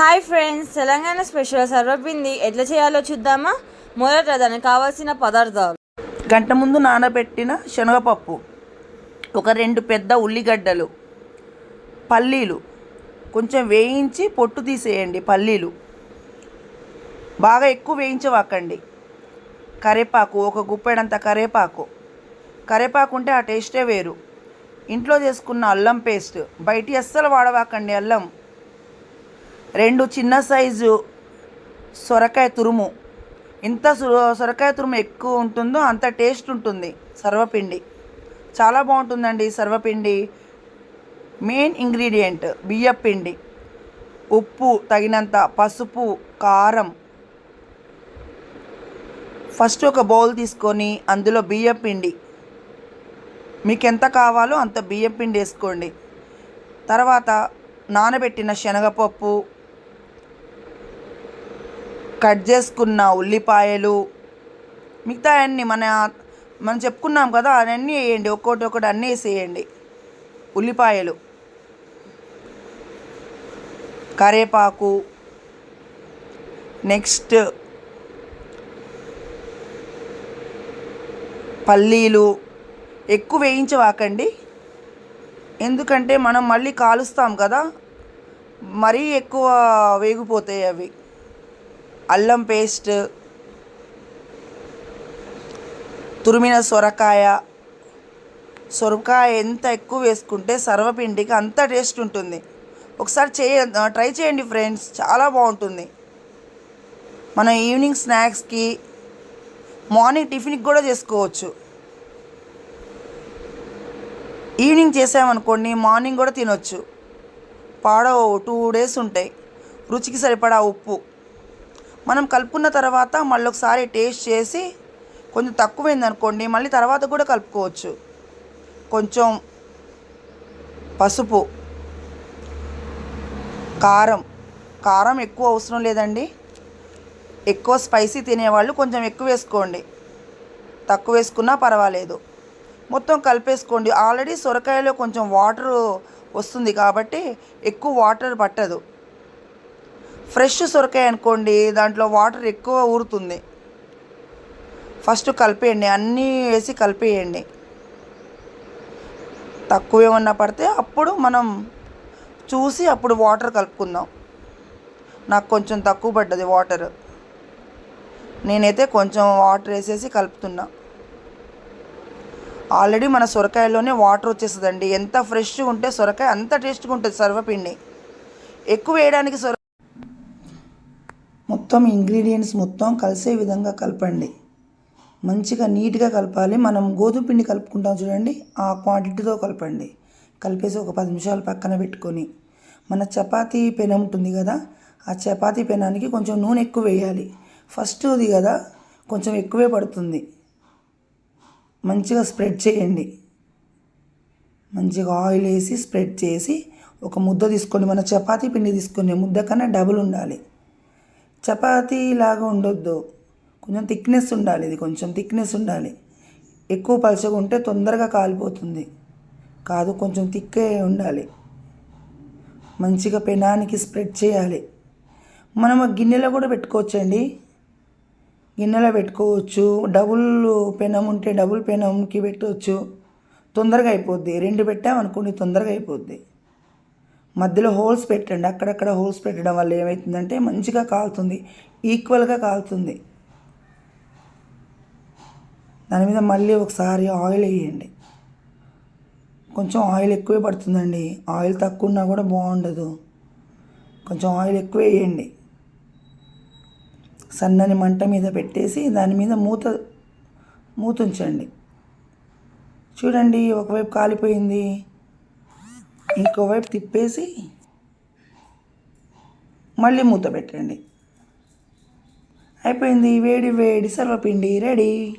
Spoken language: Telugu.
హాయ్ ఫ్రెండ్స్ తెలంగాణ స్పెషల్ సర్వపిండి ఎట్లా చేయాలో చూద్దామా? మొదట దానికి కావాల్సిన పదార్థాలు. గంట ముందు నానబెట్టిన శనగపప్పు ఒక రెండు పెద్ద ఉల్లిగడ్డలు పల్లీలు. కొంచెం వేయించి పొట్టు తీసేయండి పల్లీలు. బాగా ఎక్కువ వేయించవాకండి. కరేపాకు ఒక గుప్పెడంత కరేపాకు. కరేపాకు ఉంటే ఆ టేస్టే వేరు. ఇంట్లో చేసుకున్న అల్లం పేస్ట్ బయటి అస్సలు వాడవాకండి అల్లం. రెండు చిన్న సైజు సొరకాయ తురుము. ఎంత సొరకాయ తురుము ఎక్కువ ఉంటుందో అంత టేస్ట్ ఉంటుంది సర్వపిండి. చాలా బాగుంటుందండి సర్వపిండి. మెయిన్ ఇంగ్రీడియంట్ బియ్యపిండి ఉప్పు తగినంత పసుపు కారం. ఫస్ట్ ఒక బౌల్ తీసుకొని అందులో బియ్యం పిండి. మీకు ఎంత కావాలో అంత బియ్యం పిండి వేసుకోండి. తర్వాత నానబెట్టిన శనగపప్పు కట్ చేసుకున్న ఉల్లిపాయలు మిగతా అన్నీ మన మనం చెప్పుకున్నాం కదా అవన్నీ వేయండి. ఒక్కొక్కటి ఒకటి అన్నీ వేసేయండి. ఉల్లిపాయలు కరేపాకు నెక్స్ట్ పల్లీలు ఎక్కువ వేయించవాకండి. ఎందుకంటే మనం మళ్ళీ కాలుస్తాం కదా మరీ ఎక్కువ వేగిపోతాయి అవి. అల్లం పేస్ట్ తురిమిన సొరకాయ. సొరకాయ ఎంత ఎక్కువ వేసుకుంటే సర్వపిండికి అంత టేస్ట్ ఉంటుంది. ఒకసారి చేయ ట్రై చేయండి ఫ్రెండ్స్ చాలా బాగుంటుంది. మనం ఈవినింగ్ స్నాక్స్కి మార్నింగ్ టిఫిన్కి కూడా చేసుకోవచ్చు. ఈవినింగ్ చేసామనుకోండి మార్నింగ్ కూడా తినొచ్చు. పాడవు టూ డేస్ ఉంటాయి. రుచికి సరిపడా ఉప్పు. మనం కలుపుకున్న తర్వాత మళ్ళీ ఒకసారి టేస్ట్ చేసి కొంచెం తక్కువైంది అనుకోండి మళ్ళీ తర్వాత కూడా కలుపుకోవచ్చు. కొంచెం పసుపు కారం కారం ఎక్కువ అవసరం లేదండి. ఎక్కువ స్పైసీ తినేవాళ్ళు కొంచెం ఎక్కువ వేసుకోండి. తక్కువ వేసుకున్నా పర్వాలేదు. మొత్తం కలిపేసుకోండి. ఆల్రెడీ సొరకాయలో కొంచెం వాటర్ వస్తుంది కాబట్టి ఎక్కువ వాటర్ పట్టదు. ఫ్రెష్ సొరకాయ అనుకోండి దాంట్లో వాటర్ ఎక్కువ ఊరుతుంది. ఫస్ట్ కలిపేయండి అన్నీ వేసి కలిపేయండి. తక్కువ ఏమన్నా పడితే అప్పుడు మనం చూసి అప్పుడు వాటర్ కలుపుకుందాం. నాకు కొంచెం తక్కువ పడ్డది వాటర్. నేనైతే కొంచెం వాటర్ వేసేసి కలుపుతున్నా. ఆల్రెడీ మన సొరకాయలోనే వాటర్ వచ్చేస్తుందండి. ఎంత ఫ్రెష్గా ఉంటే సొరకాయ అంత టేస్ట్గా ఉంటుంది సర్వపిండి. ఎక్కువ వేయడానికి సొర మొత్తం ఇంగ్రీడియంట్స్ మొత్తం కలిసే విధంగా కలపండి. మంచిగా నీట్గా కలపాలి. మనం గోధుమ పిండి కలుపుకుంటాం చూడండి. ఆ క్వాంటిటీతో కలపండి. కలిపేసి ఒక పది నిమిషాలు పక్కన పెట్టుకొని. మన చపాతీ పెనం ఉంటుంది కదా ఆ చపాతీ పెనానికి కొంచెం నూనె ఎక్కువ వేయాలి. ఫస్ట్ అది కదా కొంచెం ఎక్కువే పడుతుంది. మంచిగా స్ప్రెడ్ చేయండి. మంచిగా ఆయిల్ వేసి స్ప్రెడ్ చేసి ఒక ముద్ద తీసుకోండి మన చపాతీ పిండి తీసుకునే ముద్ద కన్నా డబుల్ ఉండాలి. చపాతీ లాగా ఉండొద్దు. కొంచెం థిక్నెస్ ఉండాలి ఇది కొంచెం థిక్నెస్ ఉండాలి. ఎక్కువ పలచగా ఉంటే తొందరగా కాలిపోతుంది. కాదు కొంచెం థిక్కే ఉండాలి. మంచిగా పెనానికి స్ప్రెడ్ చేయాలి. మనం ఆ గిన్నెలో కూడా పెట్టుకోవచ్చండి. గిన్నెలో పెట్టుకోవచ్చు. డబుల్ పెనం ఉంటే డబుల్ పెనంకి పెట్టవచ్చు తొందరగా అయిపోద్ది. రెండు పెట్టామనుకోండి తొందరగా అయిపోద్ది. మధ్యలో హోల్స్ పెట్టండి. అక్కడక్కడ హోల్స్ పెట్టడం వల్ల ఏమవుతుందంటే మంచిగా కాలుతుంది. ఈక్వల్గా కాలుతుంది. దాని మీద మళ్ళీ ఒకసారి ఆయిల్ వేయండి. కొంచెం ఆయిల్ ఎక్కువే పడుతుందండి. ఆయిల్ తక్కువ ఉన్నా కూడా బాగుండదు. కొంచెం ఆయిల్ ఎక్కువ వేయండి. సన్నని మంట మీద పెట్టేసి దాని మీద మూత మూత ఉంచండి. చూడండి ఒకవైపు కాలిపోయింది. ఇంకోవైపు తిప్పేసి మళ్ళీ మూత పెట్టండి. అయిపోయింది వేడి వేడి సర్వపిండి రెడీ.